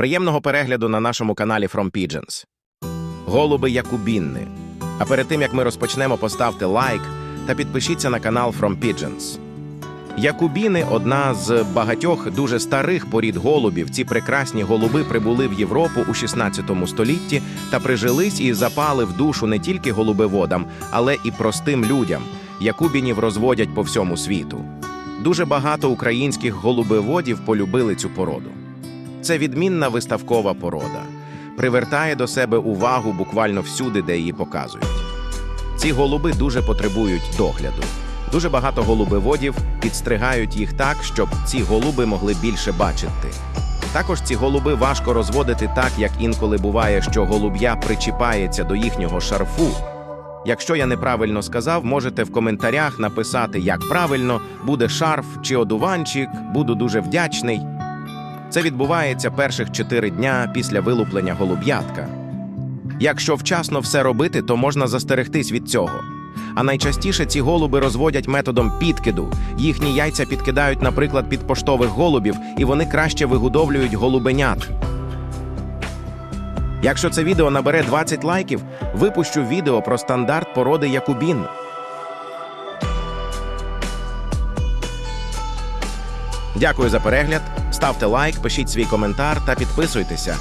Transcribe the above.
Приємного перегляду на нашому каналі From Pigeons. Голуби Якубінни. А перед тим як ми розпочнемо, поставте лайк та підпишіться на канал From Pigeons. Якубіни одна з багатьох дуже старих порід голубів. Ці прекрасні голуби прибули в Європу у 16 столітті та прижились і запали в душу не тільки голубеводам, але і простим людям. Якубінів розводять по всьому світу. Дуже багато українських голубеводів полюбили цю породу. Це відмінна виставкова порода, привертає до себе увагу буквально всюди, де її показують. Ці голуби дуже потребують догляду. Дуже багато голубеводів підстригають їх так, щоб ці голуби могли більше бачити. Також ці голуби важко розводити так, як інколи буває, що голуб'я причіпається до їхнього шарфу. Якщо я неправильно сказав, можете в коментарях написати, як правильно буде шарф чи одуванчик, буду дуже вдячний. Це відбувається перших чотири дня після вилуплення голуб'ятка. Якщо вчасно все робити, то можна застерегтись від цього. А найчастіше ці голуби розводять методом підкиду. Їхні яйця підкидають, наприклад, під поштових голубів, і вони краще вигодовлюють голубенят. Якщо це відео набере 20 лайків, випущу відео про стандарт породи Якубін. Дякую за перегляд. Ставте лайк, пишіть свій коментар та підписуйтеся.